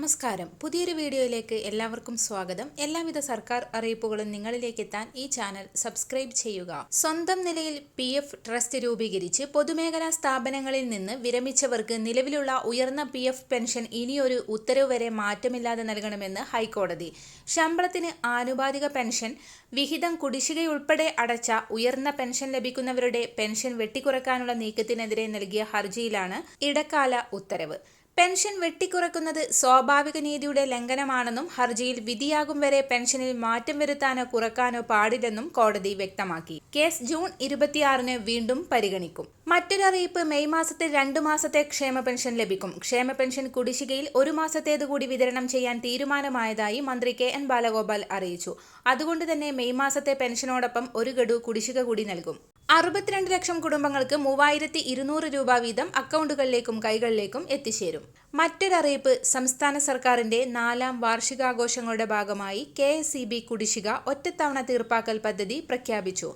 നമസ്കാരം. പുതിയൊരു വീഡിയോയിലേക്ക് എല്ലാവർക്കും സ്വാഗതം. എല്ലാവിധ സർക്കാർ അറിയിപ്പുകളും നിങ്ങളിലേക്ക് എത്താൻ ഈ ചാനൽ സബ്സ്ക്രൈബ് ചെയ്യുക. സ്വന്തം നിലയിൽ പി എഫ് ട്രസ്റ്റ് രൂപീകരിച്ച് പൊതുമേഖലാ സ്ഥാപനങ്ങളിൽ നിന്ന് വിരമിച്ചവർക്ക് നിലവിലുള്ള ഉയർന്ന പി എഫ് പെൻഷൻ ഇനിയൊരു ഉത്തരവ് വരെ മാറ്റമില്ലാതെ നൽകണമെന്ന് ഹൈക്കോടതി. ശമ്പളത്തിന് ആനുപാതിക പെൻഷൻ വിഹിതം കുടിശ്ശികയുൾപ്പെടെ അടച്ച ഉയർന്ന പെൻഷൻ ലഭിക്കുന്നവരുടെ പെൻഷൻ വെട്ടിക്കുറക്കാനുള്ള നീക്കത്തിനെതിരെ നൽകിയ ഹർജിയിലാണ് ഇടക്കാല ഉത്തരവ്. പെൻഷൻ വെട്ടിക്കുറക്കുന്നത് സ്വാഭാവിക നീതിയുടെ ലംഘനമാണെന്നും ഹർജിയിൽ വിധിയാകും വരെ പെൻഷനിൽ മാറ്റം വരുത്താനോ കുറക്കാനോ പാടില്ലെന്നും കോടതി വ്യക്തമാക്കി. കേസ് ജൂൺ ഇരുപത്തിയാറിന് വീണ്ടും പരിഗണിക്കും. മറ്റൊരറിയിപ്പ് മെയ് മാസത്തെ രണ്ടു മാസത്തെ ക്ഷേമ പെൻഷൻ ലഭിക്കും. ക്ഷേമ പെൻഷൻ കുടിശ്ശികയിൽ ഒരു മാസത്തേത് കൂടി വിതരണം ചെയ്യാൻ തീരുമാനമായതായി മന്ത്രി കെ എൻ ബാലഗോപാൽ അറിയിച്ചു. അതുകൊണ്ട് തന്നെ മെയ് മാസത്തെ പെൻഷനോടൊപ്പം ഒരു ഗഡു കുടിശ്ശിക കൂടി നൽകും. അറുപത്തിരണ്ട് ലക്ഷം കുടുംബങ്ങൾക്ക് മൂവായിരത്തി ഇരുന്നൂറ് രൂപ വീതം അക്കൗണ്ടുകളിലേക്കും കൈകളിലേക്കും എത്തിച്ചേരും. മറ്റൊരറിയിപ്പ് സംസ്ഥാന സർക്കാരിന്റെ നാലാം വാർഷികാഘോഷങ്ങളുടെ ഭാഗമായി കെ എസ് സി ബി കുടിശ്ശിക ഒറ്റത്തവണ തീർപ്പാക്കൽ പദ്ധതി പ്രഖ്യാപിച്ചു.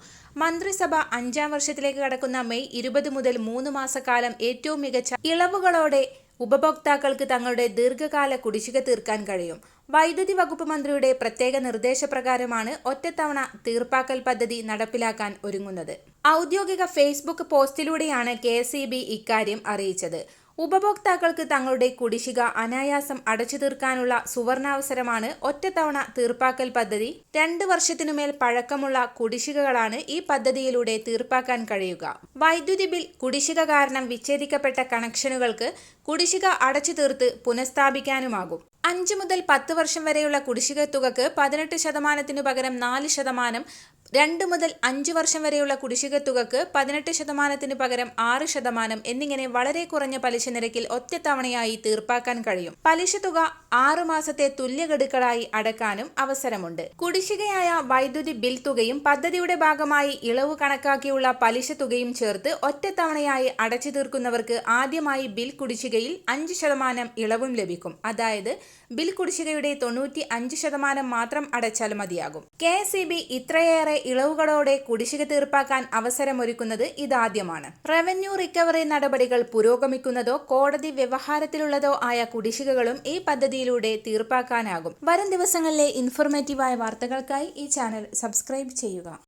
മന്ത്രിസഭ അഞ്ചാം വർഷത്തിലേക്ക് കടക്കുന്ന മെയ് ഇരുപത് മുതൽ മൂന്ന് മാസക്കാലം ഏറ്റവും മികച്ച ഇളവുകളോടെ ഉപഭോക്താക്കൾക്ക് തങ്ങളുടെ ദീർഘകാല കുടിശ്ശിക തീർക്കാൻ കഴിയും. വൈദ്യുതി വകുപ്പ് മന്ത്രിയുടെ പ്രത്യേക നിർദ്ദേശപ്രകാരമാണ് ഒറ്റത്തവണ തീർപ്പാക്കൽ പദ്ധതി നടപ്പിലാക്കാൻ ഒരുങ്ങുന്നത്. ഔദ്യോഗിക ഫേസ്ബുക്ക് പോസ്റ്റിലൂടെയാണ് കെ എസ് ഇ ബി ഇക്കാര്യം അറിയിച്ചത്. ഉപഭോക്താക്കൾക്ക് തങ്ങളുടെ കുടിശ്ശിക അനായാസം അടച്ചു തീർക്കാനുള്ള സുവർണാവസരമാണ് ഒറ്റത്തവണ തീർപ്പാക്കൽ പദ്ധതി. രണ്ട് വർഷത്തിനുമേൽ പഴക്കമുള്ള കുടിശ്ശികകളാണ് ഈ പദ്ധതിയിലൂടെ തീർപ്പാക്കാൻ കഴിയുക. വൈദ്യുതി ബിൽ കുടിശ്ശിക കാരണം വിച്ഛേദിക്കപ്പെട്ട കണക്ഷനുകൾക്ക് കുടിശ്ശിക അടച്ചു തീർത്ത് പുനഃസ്ഥാപിക്കാനുമാകും. അഞ്ച് മുതൽ പത്ത് വർഷം വരെയുള്ള കുടിശ്ശിക തുകക്ക് പതിനെട്ട് ശതമാനത്തിനു പകരം നാല് ശതമാനം രണ്ട് മുതൽ അഞ്ച് വർഷം വരെയുള്ള കുടിശ്ശിക തുകക്ക് പതിനെട്ട് ശതമാനത്തിന് പകരം ആറ് ശതമാനം എന്നിങ്ങനെ വളരെ കുറഞ്ഞ പലിശ നിരക്കിൽ ഒറ്റത്തവണയായി തീർപ്പാക്കാൻ കഴിയും. പലിശ തുക ആറു മാസത്തെ തുല്യഗഡുക്കളായി അടക്കാനും അവസരമുണ്ട്. കുടിശ്ശികയായ വൈദ്യുതി ബിൽ തുകയും പദ്ധതിയുടെ ഭാഗമായി ഇളവ് കണക്കാക്കിയുള്ള പലിശ തുകയും ചേർത്ത് ഒറ്റത്തവണയായി അടച്ചു തീർക്കുന്നവർക്ക് ആദ്യമായി ബിൽ കുടിശ്ശികയിൽ അഞ്ച് ശതമാനം ഇളവും ലഭിക്കും. അതായത് ബിൽ കുടിശ്ശികയുടെ തൊണ്ണൂറ്റി അഞ്ച് ശതമാനം മാത്രം അടച്ചാൽ മതിയാകും. കെ എസ് ഇ ബി ഇത്രയേറെ ഇളവുകളോടെ കുടിശ്ശിക തീർപ്പാക്കാൻ അവസരമൊരുക്കുന്നത് ഇതാദ്യമാണ്. റവന്യൂ റിക്കവറി നടപടികൾ പുരോഗമിക്കുന്നതോ കോടതി വ്യവഹാരത്തിലുള്ളതോ ആയ കുടിശ്ശികകളും ഈ പദ്ധതിയിലൂടെ തീർപ്പാക്കാനാകും. വരും ദിവസങ്ങളിലെ ഇൻഫോർമേറ്റീവായ വാർത്തകൾക്കായി ഈ ചാനൽ സബ്സ്ക്രൈബ് ചെയ്യുക.